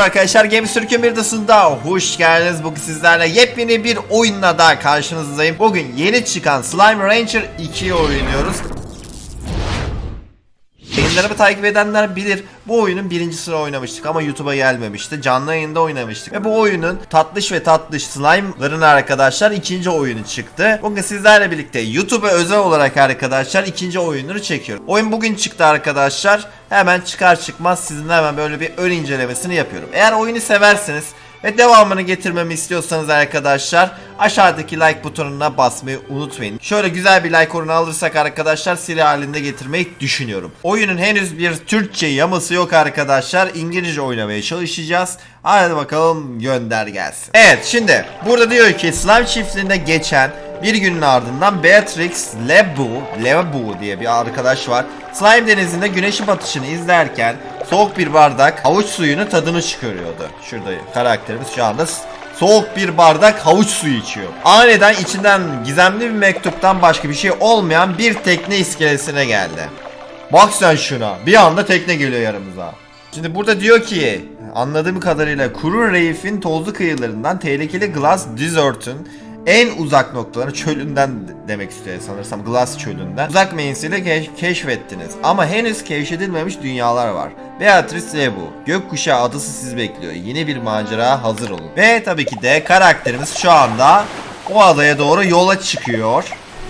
merhaba arkadaşlar Games Türk'ün bir dışında hoş geldiniz. Bugün sizlerle yepyeni bir oyunla daha karşınızdayım. Bugün yeni çıkan Slime Rancher 2'yi oynuyoruz. Yayınlarımı takip edenler bilir bu oyunun birincisini oynamıştık ama YouTube'a gelmemişti. Canlı yayında oynamıştık. Ve bu oyunun tatlış ve tatlış slime'ların arkadaşlar ikinci oyunu çıktı. Bugün sizlerle birlikte YouTube'a özel olarak arkadaşlar ikinci oyununu çekiyorum. Oyun bugün çıktı arkadaşlar. Hemen çıkar çıkmaz sizinle hemen böyle bir ön incelemesini yapıyorum. Eğer oyunu severseniz ve devamını getirmemi istiyorsanız arkadaşlar aşağıdaki like butonuna basmayı unutmayın. Şöyle güzel bir like oranı alırsak arkadaşlar seri halinde getirmeyi düşünüyorum. Oyunun henüz bir Türkçe yaması yok arkadaşlar. İngilizce oynamaya çalışacağız. Hadi bakalım gönder gelsin. Evet şimdi burada diyor ki Slime çiftliğinde geçen bir günün ardından Beatrix Lebu, Lebu diye bir arkadaş var. Slime denizinde güneşin batışını izlerken soğuk bir bardak havuç suyunu tadını çıkarıyordu. Şurada karakterimiz şu anda s- soğuk bir bardak havuç suyu içiyor. Aniden içinden gizemli bir mektuptan başka bir şey olmayan bir tekne iskelesine geldi. Bak sen şuna. Bir anda tekne geliyor yanımıza. Şimdi burada diyor ki anladığım kadarıyla kuru reifin tozlu kıyılarından tehlikeli Glass Desert'ın en uzak noktaları çölünden demek istiyor sanırsam Glass çölünden. Uzak menzili keş- keşfettiniz ama henüz keşfedilmemiş dünyalar var. Beatrice Lebu, gökkuşağı adası sizi bekliyor. Yeni bir macera hazır olun. Ve tabii ki de karakterimiz şu anda o adaya doğru yola çıkıyor.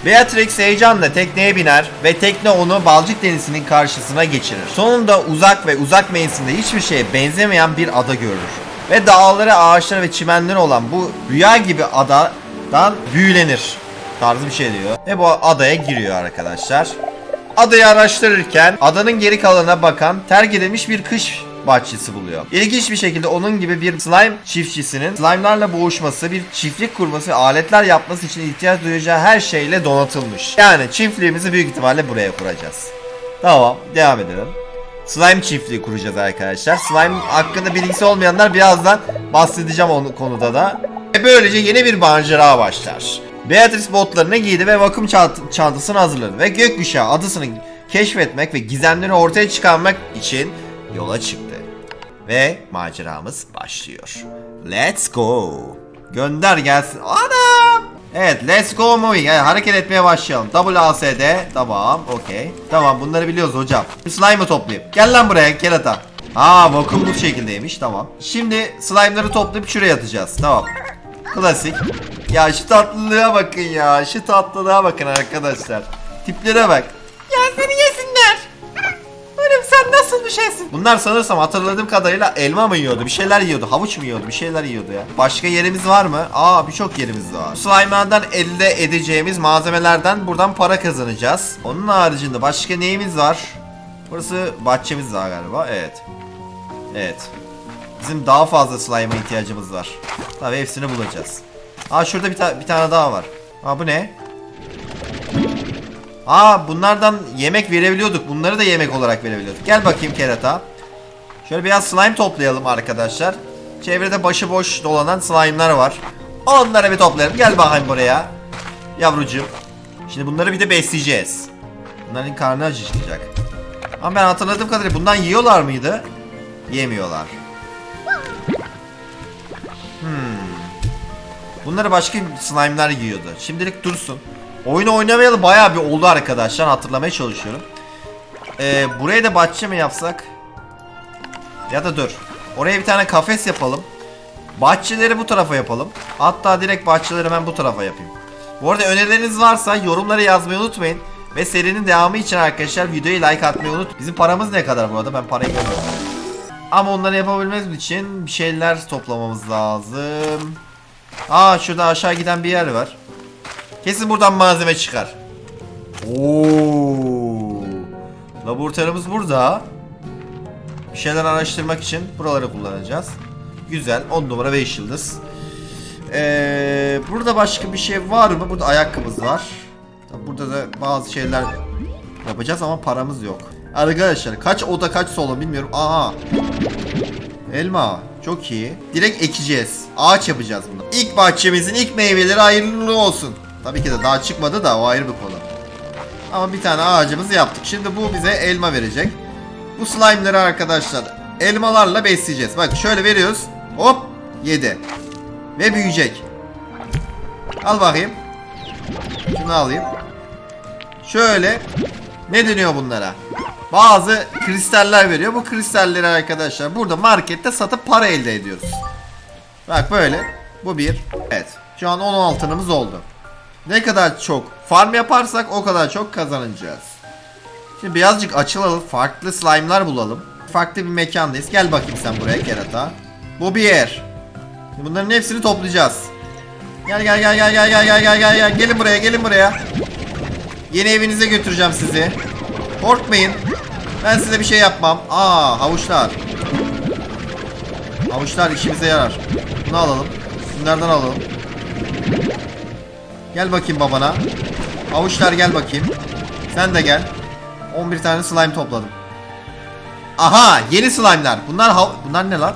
Beatrix heyecanla tekneye biner ve tekne onu Balcık Denizi'nin karşısına geçirir. Sonunda uzak ve uzak menzilinde hiçbir şeye benzemeyen bir ada görür. Ve dağları, ağaçları ve çimenleri olan bu rüya gibi adadan büyülenir. Tarzı bir şey diyor. Ve bu adaya giriyor arkadaşlar. Adayı araştırırken adanın geri kalanına bakan terk edilmiş bir kış bahçesi buluyor. İlginç bir şekilde onun gibi bir slime çiftçisinin slime'larla boğuşması, bir çiftlik kurması aletler yapması için ihtiyaç duyacağı her şeyle donatılmış. Yani çiftliğimizi büyük ihtimalle buraya kuracağız. Tamam, devam edelim. Slime çiftliği kuracağız arkadaşlar. Slime hakkında bilgisi olmayanlar birazdan bahsedeceğim onun konuda da. Böylece yeni bir macera başlar. Beatrice botlarını giydi ve vakum çant- çantasını hazırladı ve gökkuşağı adasını keşfetmek ve gizemleri ortaya çıkarmak için yola çıktı. Ve maceramız başlıyor. Let's go. Gönder gelsin. Anam. Evet let's go moving. Yani hareket etmeye başlayalım. WASD. Tamam okey. Tamam bunları biliyoruz hocam. Slime'ı toplayayım. Gel lan buraya kerata. Aa vakum bu şekildeymiş tamam. Şimdi slime'ları toplayıp şuraya atacağız. Tamam. Klasik. Ya şu tatlılığa bakın ya. Şu tatlılığa bakın arkadaşlar. Tiplere bak. Ya seni yesinler. Oğlum sen nasıl bir şeysin? Bunlar sanırsam hatırladığım kadarıyla elma mı yiyordu? Bir şeyler yiyordu. Havuç mu yiyordu? Bir şeyler yiyordu ya. Başka yerimiz var mı? Aa birçok yerimiz var. Slime'dan elde edeceğimiz malzemelerden buradan para kazanacağız. Onun haricinde başka neyimiz var? Burası bahçemiz var galiba. Evet. Evet. Bizim daha fazla slime'a ihtiyacımız var. Tabii hepsini bulacağız. Aa şurada bir, ta- bir tane daha var. Aa bu ne? Aa bunlardan yemek verebiliyorduk. Bunları da yemek olarak verebiliyorduk. Gel bakayım kerata. Şöyle biraz slime toplayalım arkadaşlar. Çevrede başıboş dolanan slime'lar var. Onları bir toplayalım. Gel bakayım buraya. Yavrucuğum. Şimdi bunları bir de besleyeceğiz. Bunların karnı acıkacak. Ama ben hatırladığım kadarıyla bundan yiyorlar mıydı? Yemiyorlar. Bunları başka slime'lar yiyordu. Şimdilik dursun. Oyunu oynamayalı bayağı bir oldu arkadaşlar. Hatırlamaya çalışıyorum. Ee, buraya da bahçe mi yapsak? Ya da dur. Oraya bir tane kafes yapalım. Bahçeleri bu tarafa yapalım. Hatta direkt bahçeleri hemen bu tarafa yapayım. Bu arada önerileriniz varsa yorumlara yazmayı unutmayın. Ve serinin devamı için arkadaşlar videoyu like atmayı unut. Bizim paramız ne kadar bu arada? Ben parayı görmüyorum. Ama onları yapabilmemiz için bir şeyler toplamamız lazım. Aa şurada aşağı giden bir yer var. Kesin buradan malzeme çıkar. Oo. Laboratuvarımız burada. Bir şeyler araştırmak için buraları kullanacağız. Güzel. 10 numara 5 yıldız. Ee, burada başka bir şey var mı? Burada ayakkabımız var. Burada da bazı şeyler yapacağız ama paramız yok. Arkadaşlar kaç oda kaç salon bilmiyorum. Aha. Elma. Çok iyi. Direkt ekeceğiz. Ağaç yapacağız bunu. İlk bahçemizin ilk meyveleri hayırlı olsun. Tabii ki de daha çıkmadı da o ayrı bir konu. Ama bir tane ağacımızı yaptık. Şimdi bu bize elma verecek. Bu slime'ları arkadaşlar elmalarla besleyeceğiz. Bak şöyle veriyoruz. Hop yedi. Ve büyüyecek. Al bakayım. Şunu alayım. Şöyle. Ne deniyor bunlara? Bazı kristaller veriyor. Bu kristalleri arkadaşlar burada markette satıp para elde ediyoruz. Bak böyle. Bu bir. Evet. Şu an 10 altınımız oldu. Ne kadar çok farm yaparsak o kadar çok kazanacağız. Şimdi birazcık açılalım. Farklı slime'lar bulalım. Farklı bir mekandayız. Gel bakayım sen buraya kerata. Bu bir yer. Bunların hepsini toplayacağız. Gel gel gel gel gel gel gel gel gel. Gelin buraya gelin buraya. Yeni evinize götüreceğim sizi. Korkmayın. Ben size bir şey yapmam. Aa havuçlar. Havuçlar işimize yarar. Bunu alalım. Bunlardan alalım. Gel bakayım babana. Havuçlar gel bakayım. Sen de gel. 11 tane slime topladım. Aha yeni slime'lar. Bunlar bunlar ne lan?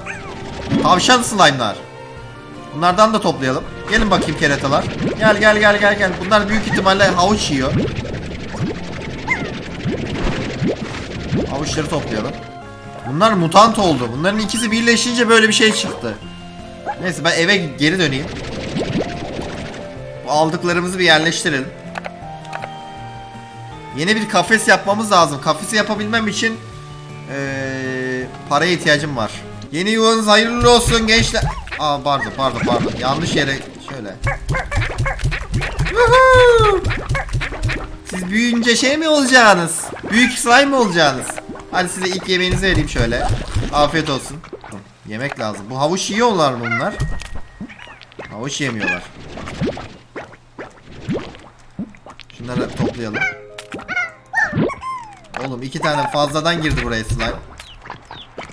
Tavşan slime'lar. Bunlardan da toplayalım. Gelin bakayım keratalar. Gel gel gel gel gel. Bunlar büyük ihtimalle havuç yiyor. Havuçları toplayalım. Bunlar mutant oldu. Bunların ikisi birleşince böyle bir şey çıktı. Neyse ben eve geri döneyim. Bu aldıklarımızı bir yerleştirelim. Yeni bir kafes yapmamız lazım. Kafesi yapabilmem için eee paraya ihtiyacım var. Yeni yuvanız hayırlı olsun gençler. Aa pardon pardon pardon. Yanlış yere şöyle. Siz büyüyünce şey mi olacaksınız? Büyük slime mi olacaksınız? Hadi size ilk yemeğinizi vereyim şöyle. Afiyet olsun. Yemek lazım. Bu havuç yiyorlar mı bunlar? Havuç yemiyorlar. Şunları toplayalım. Oğlum iki tane fazladan girdi buraya slime.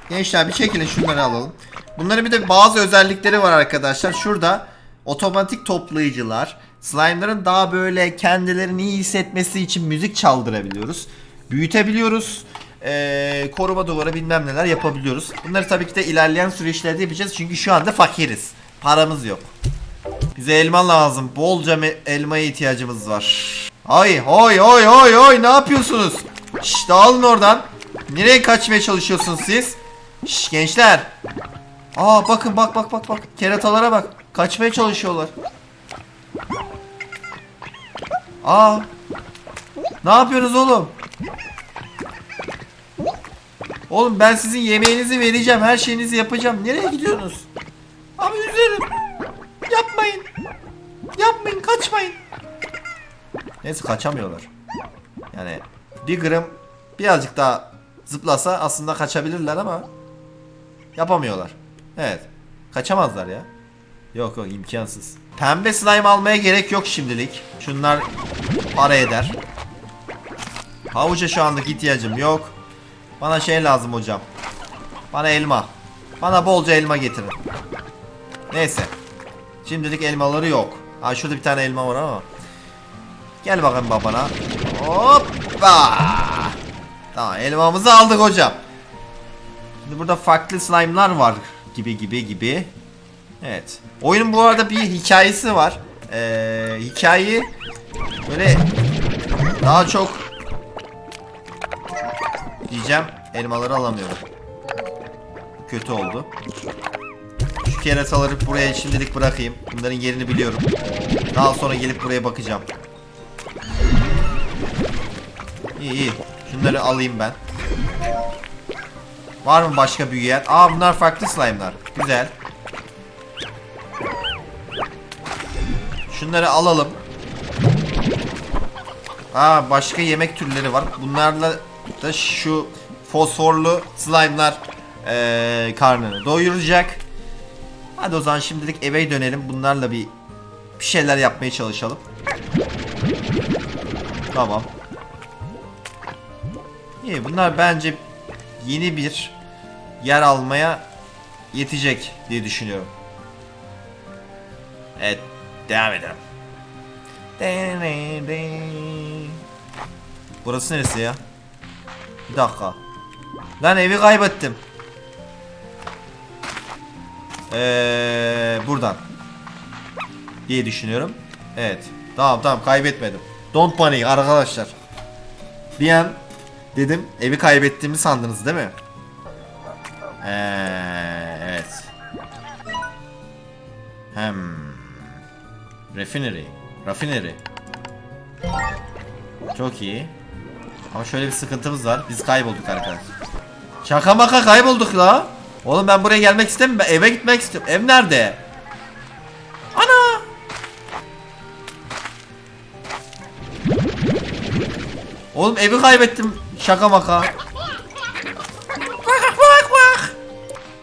Gençler bir çekilin şunları alalım. Bunların bir de bazı özellikleri var arkadaşlar. Şurada otomatik toplayıcılar. Slime'ların daha böyle kendilerini iyi hissetmesi için müzik çaldırabiliyoruz. Büyütebiliyoruz. Ee, koruma duvarı bilmem neler yapabiliyoruz. Bunları tabii ki de ilerleyen süreçlerde yapacağız. Çünkü şu anda fakiriz. Paramız yok. Bize elma lazım. Bolca elmaya ihtiyacımız var. Ay hoy hoy hoy hoy ne yapıyorsunuz? Şşş dağılın oradan. Nereye kaçmaya çalışıyorsunuz siz? Şşş gençler. Aa bakın bak bak bak bak. Keratalara bak. Kaçmaya çalışıyorlar. Aa. Ne yapıyorsunuz oğlum? Oğlum ben sizin yemeğinizi vereceğim. Her şeyinizi yapacağım. Nereye gidiyorsunuz? Abi üzerim. Yapmayın. Yapmayın kaçmayın. Neyse kaçamıyorlar. Yani bir gram birazcık daha zıplasa aslında kaçabilirler ama yapamıyorlar. Evet. Kaçamazlar ya. Yok yok imkansız. Pembe slime almaya gerek yok şimdilik. Şunlar para eder. Havuca şu anlık ihtiyacım yok. Bana şey lazım hocam. Bana elma. Bana bolca elma getirin. Neyse. Şimdilik elmaları yok. Ha şurada bir tane elma var ama. Gel bakayım babana. Hoppa. Tamam elmamızı aldık hocam. Şimdi burada farklı slime'lar var gibi gibi gibi. Evet. Oyunun bu arada bir hikayesi var. Ee, hikayeyi böyle daha çok diyeceğim elmaları alamıyorum. Kötü oldu. Şu kerataları buraya şimdilik bırakayım. Bunların yerini biliyorum. Daha sonra gelip buraya bakacağım. İyi iyi. Şunları alayım ben. Var mı başka büyüyen? Aa bunlar farklı slime'lar. Güzel. Şunları alalım. Aa başka yemek türleri var. Bunlarla da şu fosforlu slime'lar eee karnını doyuracak. Hadi o zaman şimdilik eve dönelim. Bunlarla bir bir şeyler yapmaya çalışalım. Tamam. İyi bunlar bence yeni bir yer almaya yetecek diye düşünüyorum. Evet devam edelim. Burası neresi ya? Bir dakika. Lan evi kaybettim. Ee, buradan. Diye düşünüyorum. Evet. Tamam tamam kaybetmedim. Don't panic arkadaşlar. Bir an dedim evi kaybettiğimi sandınız değil mi? Ee, evet. Hem. Refinery. Raffinery. Çok iyi. Ama şöyle bir sıkıntımız var. Biz kaybolduk arkadaşlar. Şaka maka kaybolduk la. Oğlum ben buraya gelmek istemiyorum. Eve gitmek istiyorum. Ev nerede? Ana! Oğlum evi kaybettim. Şaka maka. Bak bak bak.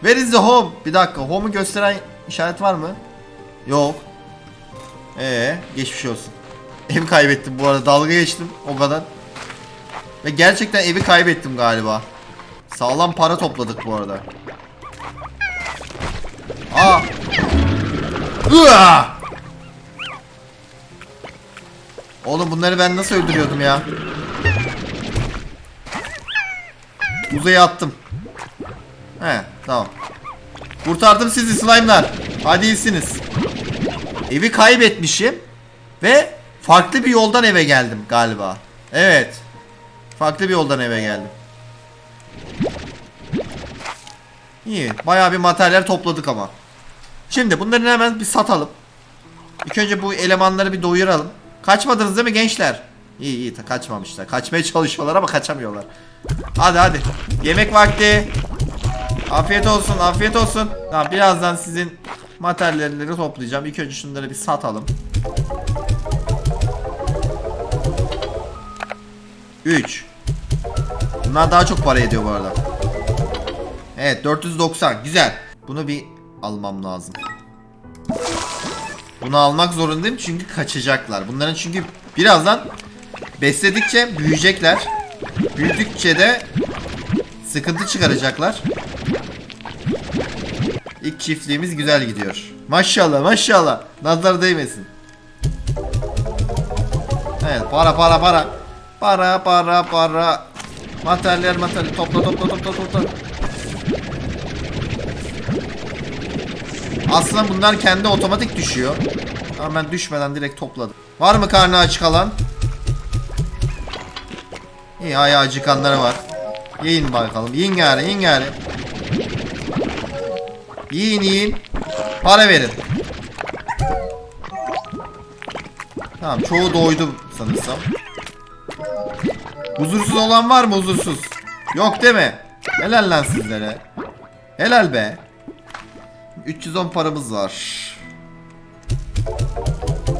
Where is the home? Bir dakika. Home'u gösteren işaret var mı? Yok. Ee, geçmiş olsun. Evi kaybettim bu arada. Dalga geçtim o kadar. Ve gerçekten evi kaybettim galiba. Sağlam para topladık bu arada. Aa. Üa! Oğlum bunları ben nasıl öldürüyordum ya? Uzaya attım. He tamam. Kurtardım sizi slime'lar. Hadi iyisiniz. Evi kaybetmişim. Ve farklı bir yoldan eve geldim galiba. Evet. Farklı bir yoldan eve geldim. İyi. Bayağı bir materyal topladık ama. Şimdi bunları hemen bir satalım. İlk önce bu elemanları bir doyuralım. Kaçmadınız değil mi gençler? İyi iyi kaçmamışlar. Kaçmaya çalışıyorlar ama kaçamıyorlar. Hadi hadi. Yemek vakti. Afiyet olsun, afiyet olsun. Tamam birazdan sizin materyalleri toplayacağım. İlk önce şunları bir satalım. 3 Bunlar daha çok para ediyor bu arada. Evet 490 güzel. Bunu bir almam lazım. Bunu almak zorundayım çünkü kaçacaklar. Bunların çünkü birazdan besledikçe büyüyecekler. Büyüdükçe de sıkıntı çıkaracaklar. İlk çiftliğimiz güzel gidiyor. Maşallah maşallah. Nazar değmesin. Evet para para para. Para para para. Materyal materyal topla topla topla topla. Aslında bunlar kendi otomatik düşüyor. Ama ben düşmeden direkt topladım. Var mı karnı aç kalan? İyi ayağı acıkanları var. Yiyin bakalım. Yiyin gari yiyin gari. Yiyin yiyin. Para verin. Tamam çoğu doydu sanırsam. Huzursuz olan var mı huzursuz? Yok değil mi? Helal lan sizlere. Helal be. 310 paramız var.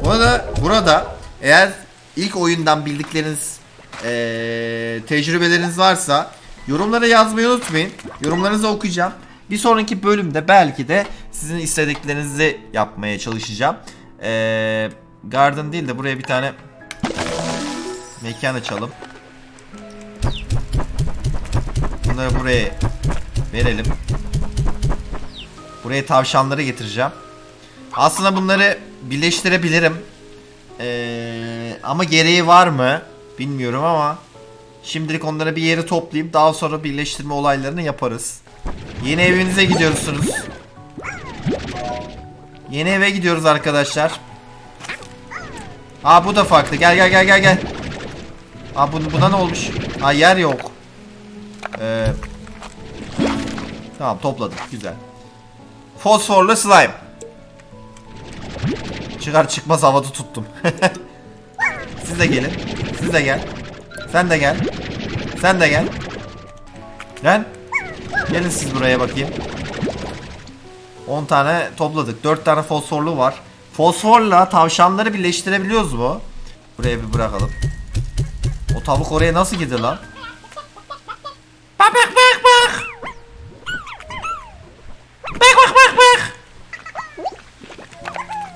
Bu arada burada eğer ilk oyundan bildikleriniz eee, tecrübeleriniz varsa yorumlara yazmayı unutmayın. Yorumlarınızı okuyacağım. Bir sonraki bölümde belki de sizin istediklerinizi yapmaya çalışacağım. Eee garden değil de buraya bir tane mekan açalım. Bunları buraya verelim. Buraya tavşanları getireceğim. Aslında bunları birleştirebilirim. Ee, ama gereği var mı? Bilmiyorum ama şimdilik onları bir yere toplayayım. Daha sonra birleştirme olaylarını yaparız. Yeni evinize gidiyorsunuz. Yeni eve gidiyoruz arkadaşlar. Aa bu da farklı. Gel gel gel gel gel. Aa bu, buna ne olmuş? Aa yer yok. Ee, tamam topladım. Güzel. Fosforlu slime. Çıkar çıkmaz havada tuttum. Siz de gelin. Siz de gel. Sen de gel. Sen de gel. Gel. Gelin siz buraya bakayım. 10 tane topladık. 4 tane fosforlu var. Fosforla tavşanları birleştirebiliyoruz mu? Buraya bir bırakalım. O tavuk oraya nasıl gidiyor lan? Bak bak bak bak. Bak bak bak bak.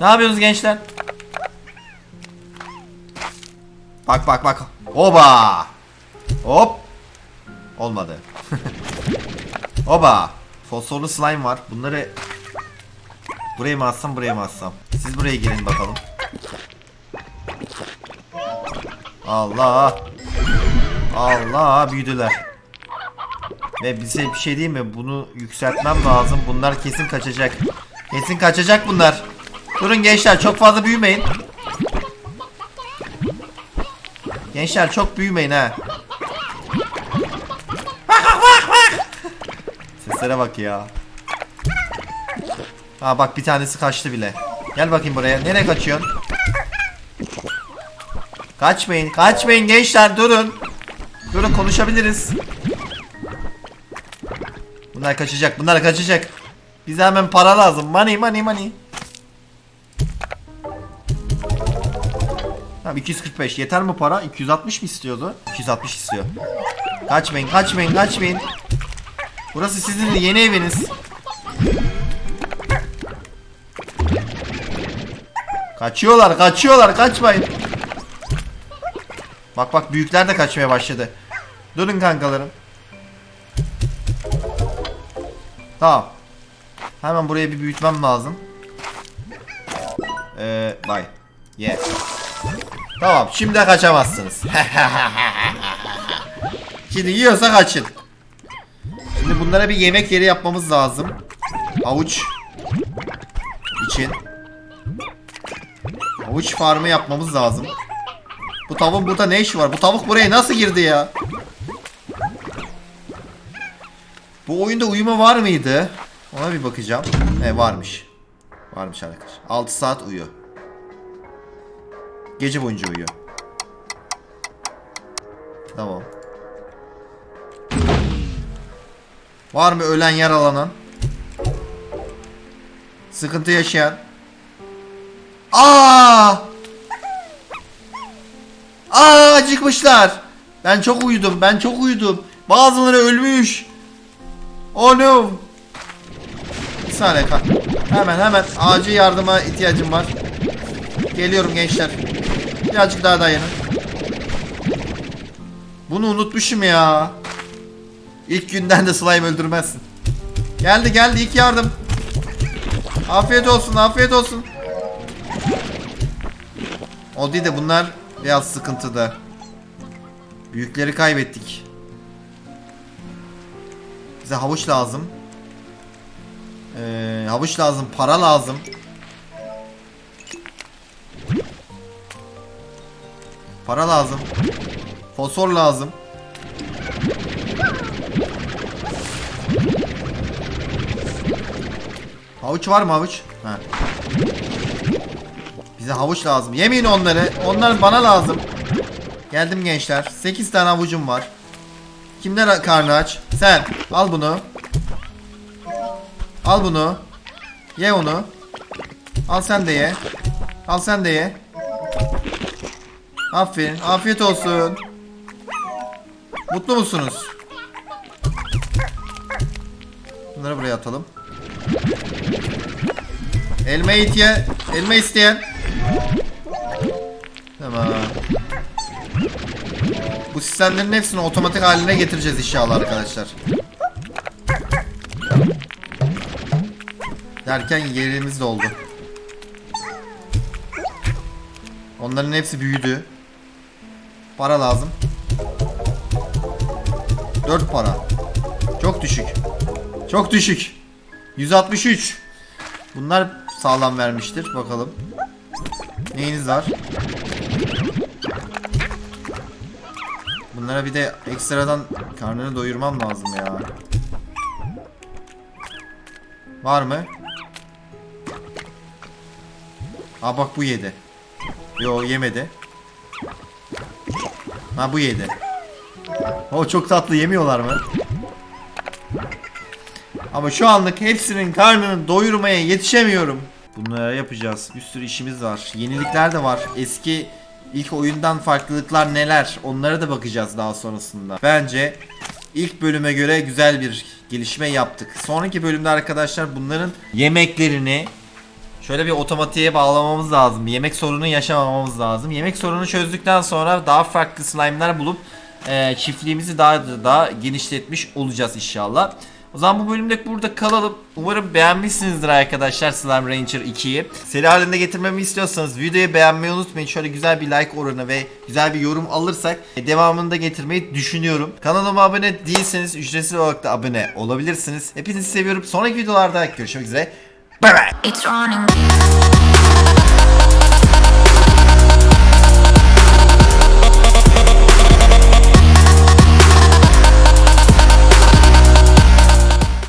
Ne yapıyorsunuz gençler? Bak bak bak. Oba. Hop. Olmadı. Oba. Fosforlu slime var. Bunları buraya mı atsam buraya mı atsam? Siz buraya girin bakalım. Allah. Allah büyüdüler. Ve bize bir şey değil mi? Bunu yükseltmem lazım. Bunlar kesin kaçacak. Kesin kaçacak bunlar. Durun gençler çok fazla büyümeyin. Gençler çok büyümeyin ha. Bak bak bak bak. Hareketlere bak ya. Ha bak bir tanesi kaçtı bile. Gel bakayım buraya. Nereye kaçıyorsun? Kaçmayın. Kaçmayın gençler durun. Durun konuşabiliriz. Bunlar kaçacak. Bunlar kaçacak. Bize hemen para lazım. Money money money. Tamam 245 yeter mi para? 260 mı istiyordu? 260 istiyor. Kaçmayın kaçmayın kaçmayın. Burası sizin yeni eviniz. Kaçıyorlar kaçıyorlar kaçmayın. Bak bak büyükler de kaçmaya başladı. Durun kankalarım. Tamam. Hemen buraya bir büyütmem lazım. Ee, bay. Yes. Tamam şimdi kaçamazsınız. şimdi yiyorsa kaçın. Şimdi bunlara bir yemek yeri yapmamız lazım. Avuç için. Avuç farmı yapmamız lazım. Bu tavuğun burada ne işi var? Bu tavuk buraya nasıl girdi ya? Bu oyunda uyuma var mıydı? Ona bir bakacağım. He varmış. Varmış arkadaş. 6 saat uyuyor. Gece boyunca uyuyor. Tamam. Var mı ölen yaralanan? Sıkıntı yaşayan? Aa! Aa acıkmışlar. Ben çok uyudum. Ben çok uyudum. Bazıları ölmüş. Oh no. Bir saniye kal. Hemen hemen acil yardıma ihtiyacım var. Geliyorum gençler. Birazcık daha dayanın. Bunu unutmuşum ya. İlk günden de slime öldürmezsin. Geldi geldi ilk yardım. Afiyet olsun afiyet olsun. O değil de bunlar biraz sıkıntıda. Büyükleri kaybettik. Bize havuç lazım. Ee, havuç lazım, para lazım. Para lazım. Fosfor lazım. Havuç var mı havuç? Ha. Bize havuç lazım. Yemeyin onları. Onlar bana lazım. Geldim gençler. 8 tane havucum var. Kimler karnı aç? Sen. Al bunu. Al bunu. Ye onu. Al sen de ye. Al sen de ye. Aferin. Afiyet olsun. Mutlu musunuz? Bunları buraya atalım. Elma itiye, elma isteyen. Tamam. Bu sistemlerin hepsini otomatik haline getireceğiz inşallah arkadaşlar. Derken yerimiz doldu. Onların hepsi büyüdü. Para lazım. 4 para. Çok düşük. Çok düşük. 163. Bunlar sağlam vermiştir. Bakalım. Neyiniz var? Bunlara bir de ekstradan karnını doyurmam lazım ya. Var mı? Aa bak bu yedi. Yo yemedi. Ha bu yedi. O çok tatlı yemiyorlar mı? Ama şu anlık hepsinin karnını doyurmaya yetişemiyorum. Bunları yapacağız. Bir sürü işimiz var. Yenilikler de var. Eski ilk oyundan farklılıklar neler? Onlara da bakacağız daha sonrasında. Bence ilk bölüme göre güzel bir gelişme yaptık. Sonraki bölümde arkadaşlar bunların yemeklerini Şöyle bir otomatiğe bağlamamız lazım. Yemek sorunu yaşamamamız lazım. Yemek sorunu çözdükten sonra daha farklı slime'lar bulup e, çiftliğimizi daha da daha genişletmiş olacağız inşallah. O zaman bu bölümde burada kalalım. Umarım beğenmişsinizdir arkadaşlar Slime Ranger 2'yi. Seri halinde getirmemi istiyorsanız videoyu beğenmeyi unutmayın. Şöyle güzel bir like oranı ve güzel bir yorum alırsak e, devamını da getirmeyi düşünüyorum. Kanalıma abone değilseniz ücretsiz olarak da abone olabilirsiniz. Hepinizi seviyorum. Sonraki videolarda görüşmek üzere. Bye bye.